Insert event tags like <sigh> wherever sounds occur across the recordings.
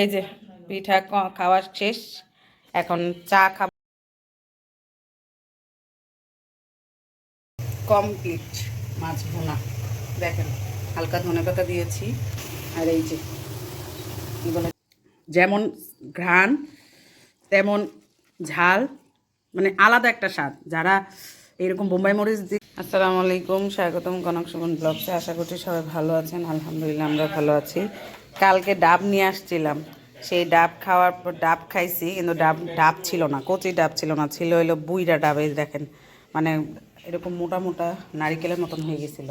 এই যে পিঠা খাওয়া শেষ। এখন চা খাব। কমপ্লিট মাছ ভুনা। দেখেন হালকা ধনে পাতা দিয়েছি আর এই যে বলে যেমন ঘ্রাণ তেমন ঝাল মানে আলাদা একটা স্বাদ। যারা এরকম বোম্বাই মরিচ দিয়ে আসসালামু আলাইকুম স্বাগতম কনক সুমন ব্লগসে। আশা করছি সবাই ভালো আছেন। আলহামদুলিল্লাহ আমরা ভালো আছি। কালকে ডাব নিয়ে আসছিলাম। সেই ডাব খাওয়ার পর ডাব খাইছি, কিন্তু ডাব ডাব ছিল না, কচি ডাব ছিল না, ছিল হলো বুইরা ডাব দেখেন। মানে এরকম মোটা মোটা নারিকেলের মতন হয়ে গেছিল।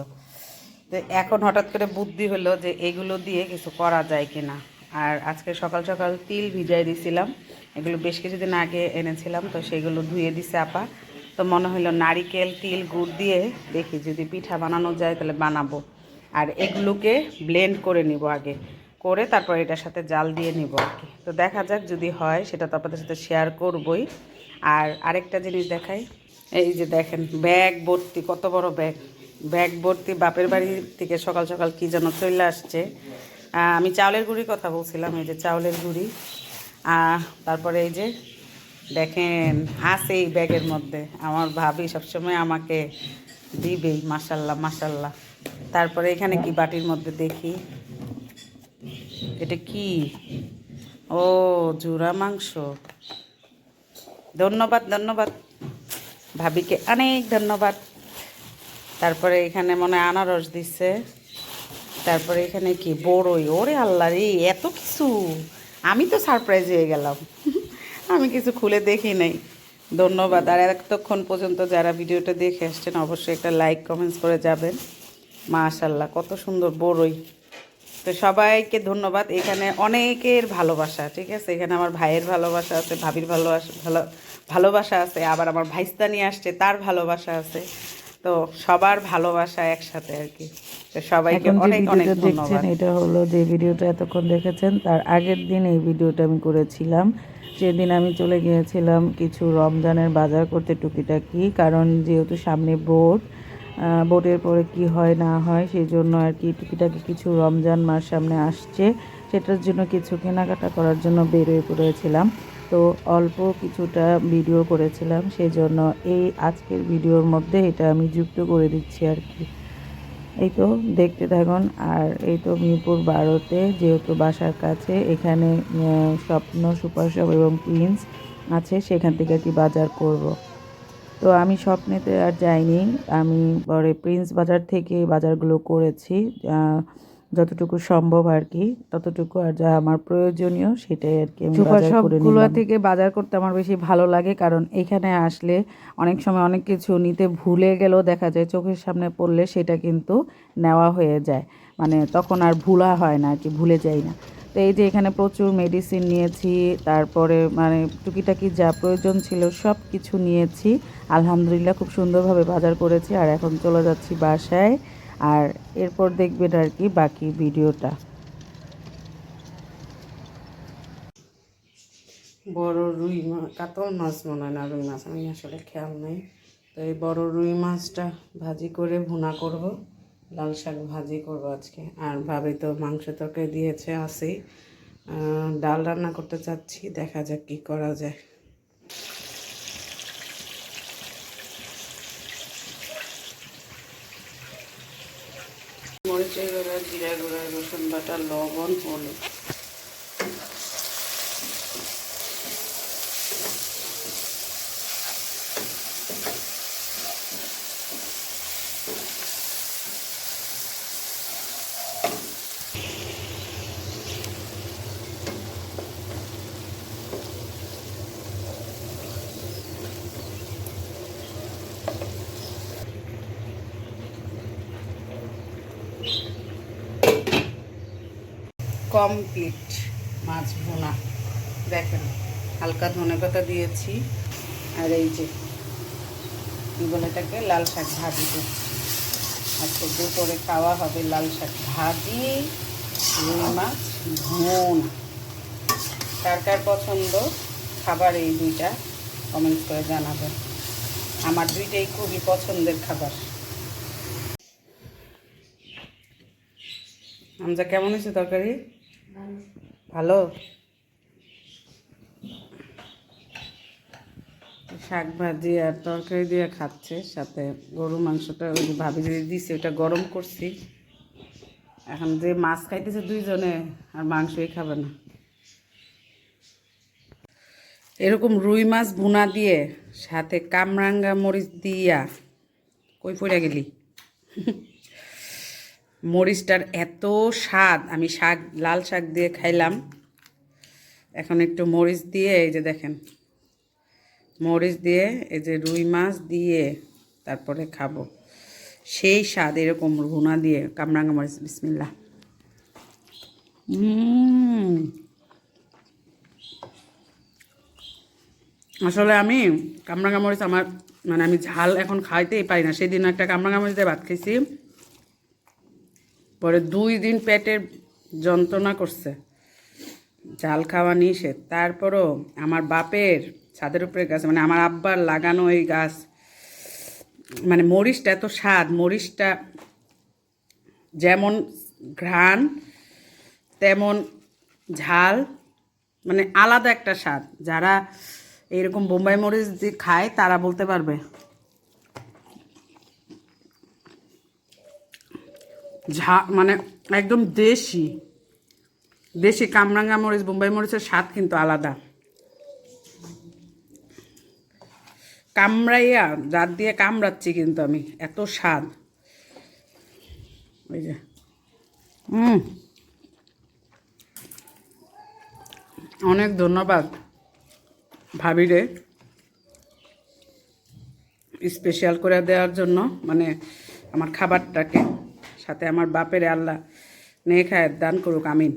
তো এখন হঠাৎ করে বুদ্ধি হলো যে এগুলো দিয়ে কিছু করা যায় কিনা। আর আজকে সকাল সকাল তিল ভিজাই দিছিলাম। এগুলো বেশ কিছুদিন আগে এনেছিলাম, তো সেগুলো ধুয়ে দিছে আপা। তো মনে হলো নারিকেল, তিল, গুড় দিয়ে দেখি যদি পিঠা বানানো যায় তাহলে বানাবো। আর এগুলোকে ব্লেন্ড করে নিব আগে। করে তারপর এটার সাথে জাল দিয়ে নিব আর কি। তো দেখা যাক যদি হয়, সেটা তো আপনাদের সাথে শেয়ার করবই। আর আরেকটা জিনিস দেখাই, এই যে দেখেন, ব্যাগ ভর্তি, কত বড় ব্যাগ। ব্যাগ ভর্তি বাপের বাড়ি থেকে সকাল সকাল কি যেন চলে আসছে। আমি চাউলের গুঁড়ির কথা বলছিলাম, এই যে চাউলের গুঁড়ি। তারপরে এই যে দেখেন, আছে এই ব্যাগের মধ্যে। আমার ভাবি সবসময় আমাকে দিবেই মাসাল্লাহ মাসাল্লাহ তারপরে এখানে কি বাটির মধ্যে দেখি। এটা কি? ও জুরা মাংস। ধন্যবাদ ধন্যবাদ। ভাবিকে অনেক ধন্যবাদ। তারপরে এখানে মনে আনারস দিচ্ছে তারপরে এখানে কি? বড়ই। ওরে আল্লাহ রে, এত কিছু। আমি তো সারপ্রাইজ হয়ে গেলাম। <laughs> আমি কিছু খুলে দেখি নাই। ধন্যবাদ। আর এতক্ষণ পর্যন্ত যারা ভিডিওটা দেখে আসছেন, অবশ্যই একটা লাইক কমেন্টস করে যাবেন। মাশাল্লাহ কত সুন্দর বড়ই। তো সবাইকে ধন্যবাদ। এখানে অনেকের ভালোবাসা ঠিক আছে? এখানে আমার ভাইয়ের ভালোবাসা আছে ভাবির ভালোবাসা ভালো ভালোবাসা আছে আবার আমার ভাইস্তা নিয়ে আসছে তার ভালোবাসা আছে। তো সবার ভালোবাসা একসাথে আর কি। তো সবাইকে অনেক অনেক দেখছেন এটা হলো যে ভিডিওটা এতক্ষণ দেখেছেন তার আগের দিন এই ভিডিওটা আমি করেছিলাম। সেদিন আমি চলে গিয়েছিলাম কিছু রমজানের বাজার করতে টুকিটাকি কারণ যেহেতু সামনে বোট বোটের পরে কি হয়, না হয় সেই জন্য আর কি টুকিটাকি কিছু রমজান মাস সামনে আসছে। সেটার জন্য কিছু কেনাকাটা করার জন্য বেরোয় পড়েছিলাম। তো অল্প কিছুটা ভিডিও করেছিলাম সেই জন্য এই আজকের ভিডিওর মধ্যে এটা আমি যুক্ত করে দিচ্ছি আর কি। এই তো দেখতে থাকুন, আর এই তো মিরপুর বারোতে যেহেতু বাসার কাছে, এখানে স্বপ্ন সুপার শপ এবং প্রিন্স আছে, সেখান থেকে আর কি বাজার করব। তো আমি স্বপ্নেতে আর যাইনি। আমি পরে প্রিন্স বাজার থেকে বাজারগুলো করেছি। যতটুকু সম্ভব আর কি ততটুকু আর যা আমার প্রয়োজনীয় সেটাই আর কি আমি শপগুলো থেকে বাজার করতে আমার বেশি ভালো লাগে কারণ এখানে আসলে অনেক সময় অনেক কিছু নিতে ভুলে গেলেও দেখা যায় চোখের সামনে পড়লে সেটা কিন্তু নেওয়া হয়ে যায়। মানে তখন আর ভুলা হয় না আর কি ভুলে যাই না। তো এই যে এখানে প্রচুর মেডিসিন নিয়েছি তারপরে মানে টুকিটাকি যা প্রয়োজন ছিল সব কিছু নিয়েছি। আলহামদুলিল্লাহ খুব সুন্দরভাবে বাজার করেছি আর এখন চলে যাচ্ছি বাসায়। আর এরপর দেখবেন আর কি বাকি ভিডিওটা। বড় রুই মাছ কাতল মাছ মনে হয় না, রুই মাছ, আমি আসলে খেয়াল নেই। তো এই বড় রুই মাছটা ভাজি করে ভুনা করব, লাল শাক ভাজি করব আজকে। আর ভাবি তো মাংস তরকারি দিয়েছে আসেই ডাল রান্না করতে চাচ্ছি, দেখা যাক কি করা যায় মরিচের গুঁড়া জিরা গুঁড়া রসুন বাটা লবণ হলুদ কমপ্লিট মাছ ভোনা। দেখেন, হালকা ধনে পাতা দিয়েছি, আর এই যে কী বলে লাল শাক ভাজি দিচ্ছি আজকে দুপুরে খাওয়া হবে লাল শাক ভাজি, রুই মাছ ভুন। কার কার পছন্দ খাবার এই দুইটা কমেন্টস করে জানাবেন। আমার দুইটাই খুবই পছন্দের খাবার। আমজা কেমন হয়েছে তরকারি? ভালো? শাক ভাজি আর তরকারি দিয়ে খাচ্ছে, সাথে গরু মাংসটা ওই ভাবি যদি দিছে, ওটা গরম করছি। এখন যে মাছ খাইতেছে দুইজনে, আর মাংসই খাবে না। এরকম রুই মাছ ভুনা দিয়ে, সাথে কামরাঙ্গা মরিচ দিয়া, কই পড়ে গেলি? মরিচটার এত স্বাদ, আমি শাক, লাল শাক দিয়ে খাইলাম। এখন একটু মরিচ দিয়ে, এই যে দেখেন, মরিচ দিয়ে, এই যে রুই মাছ দিয়ে তারপরে খাব। সেই স্বাদ, এরকম ভুনা দিয়ে, কামরাঙ্গা মরিচ বিসমিল্লা আসলে আমি কামরাঙ্গা মরিচ আমার মানে আমি ঝাল এখন খাইতেই পারি না। সেদিন একটা কামরাঙ্গা মরিচ দিয়ে ভাত খেয়েছি পরে দুই দিন পেটের যন্ত্রণা করছে। ঝাল খাওয়া নিষেধ। তারপরও আমার বাপের ছাদের উপরে গাছ মানে আমার আব্বার লাগানো এই গাছ মানে মরিচটা এত স্বাদ, মরিচটা যেমন ঘ্রাণ, তেমন ঝাল মানে আলাদা একটা স্বাদ। যারা এরকম বোম্বাই মরিচ খায়, তারা বলতে পারবে। ঝা মানে একদম দেশি। দেশি কামরাঙ্গা মরিচ, বোম্বাই মরিচের স্বাদ কিন্তু আলাদা। কামড়াইয়া, দাঁত দিয়ে কামড়াচ্ছি কিন্তু আমি, এত স্বাদ। ওই যে হুম অনেক ধন্যবাদ ভাবিরে স্পেশাল করে দেওয়ার জন্য মানে আমার খাবারটাকে। সাথে আমার বাপের আল্লাহ নেয়ে খায় দান করুক, আমিন।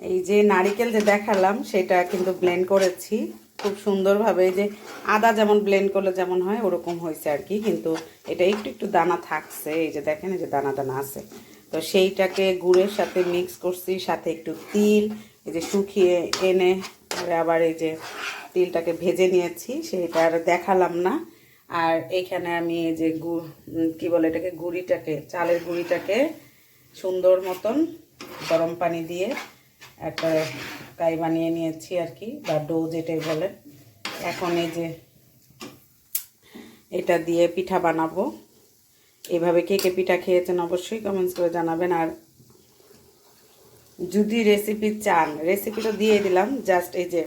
এই যে নারিকেল যে দেখালাম, সেটা কিন্তু ব্লেন্ড করেছি। খুব সুন্দরভাবে যে আদা যেমন ব্লেন্ড করলে যেমন হয়, ওরকম হয়েছে আর কি। কিন্তু এটা একটু একটু দানা থাকছে। এই যে দেখেন, এই যে দানা দানা আছে। তো সেইটাকে গুড়ের সাথে মিক্স করছি, সাথে একটু তিল, এই যে শুকিয়ে এনে আবার এই যে তিলটাকে ভেজে নিয়েছি। সেটা আর দেখালাম না। আর এইখানে আমি এই যে উম, কি বলে এটাকে গুড়িটাকে চালের গুড়িটাকে সুন্দর মতন গরম পানি দিয়ে একটা কাই বানিয়ে নিয়েছি আর কি বা ডো যেটাই বলে। এখন এই যে এটা দিয়ে পিঠা বানাবো। এভাবে কে কে পিঠা খেয়েছেন অবশ্যই কমেন্টস করে জানাবেন। আর যদি রেসিপি চান রেসিপিটা দিয়ে দিলাম জাস্ট এই যে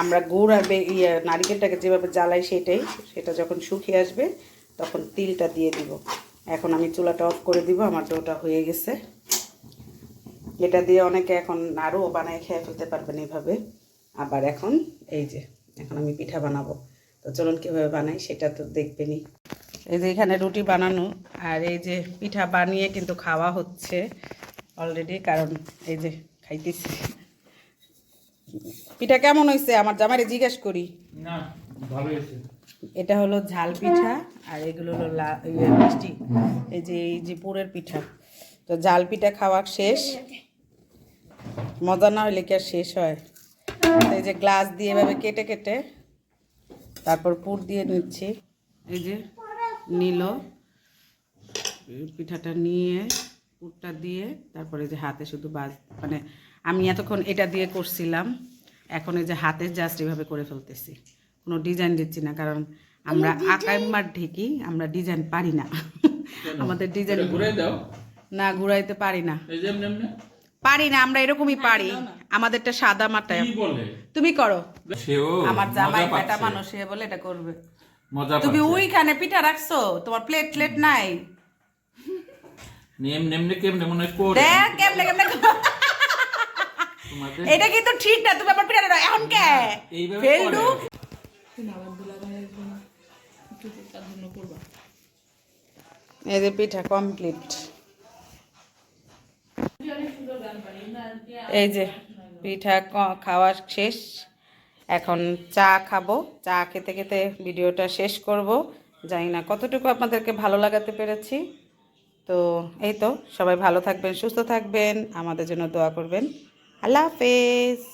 আমরা গুড় আর ইয়ে নারিকেলটাকে যেভাবে জ্বালাই সেটাই, সেটা যখন শুকিয়ে আসবে, তখন তিলটা দিয়ে দিব। এখন আমি চুলাটা অফ করে দিব, আমার ডোটা হয়ে গেছে। এটা দিয়ে অনেকে এখন আরও বানায় খেয়ে ফেলতে পারবেন এইভাবে আবার এখন, এই যে, এখন আমি পিঠা বানাবো। তো চলুন কীভাবে বানাই, সেটা তো দেখবেনই। এই যে এখানে রুটি বানানো, আর এই যে পিঠা বানিয়ে কিন্তু খাওয়া হচ্ছে অলরেডি, কারণ এই যে খাইতেছি। পিঠা কেমন হয়েছে আমার জামাইরে জিজ্ঞেস করি। না ভালো হয়েছে এটা হলো ঝাল পিঠা আর এগুলো হলো লা- ইয়ে মিষ্টি। এই যে এই যে পুরের পিঠা। তো ঝাল পিঠা খাওয়া শেষ। মজা না হইলে কি আর শেষ হয়? এই যে গ্লাস দিয়ে এভাবে কেটে কেটে। তারপর পুর দিয়ে নিচ্ছি। এই যে নিল। পিঠাটা নিয়ে পুরটা দিয়ে তারপরে যে হাতে শুধু বাজ মানে আমি এতক্ষণ এটা দিয়ে করছিলাম। এখন এই যে হাতে জাস্ট এভাবে করে ফেলতেছি। কোনো ডিজাইন দিচ্ছি না কারণ আমরা আকাইমার ঢেকি আমরা ডিজাইন পারি না। আমাদের ডিজাইন না ঘুরাইতে পারি না। পারি না আমরা এরকমই পারি আমাদেরটা সাদা মাটায় কি তুমি করো। আমার জামাই। বেটা মানুষ সে বলে এটা করবে। তুমি ওইখানে পিঠা রাখছো তোমার প্লেট প্লেট নাই। নেম নেমনে কেমনে মনে করে। দেখ কেমনে কেমনে এটা কিন্তু ঠিক না তুমি আবার পিঠাটা দাও। এখন কে? ফেলডু? যে পিঠা কমপ্লিট এই যে পিঠা খাওয়া শেষ। এখন চা খাব। চা খেতে খেতে ভিডিওটা শেষ করব। জানি না কতটুকু আপনাদেরকে ভালো লাগাতে পেরেছি। তো এই তো সবাই ভালো থাকবেন সুস্থ থাকবেন। আমাদের জন্য দোয়া করবেন। আল্লাহ হাফেজ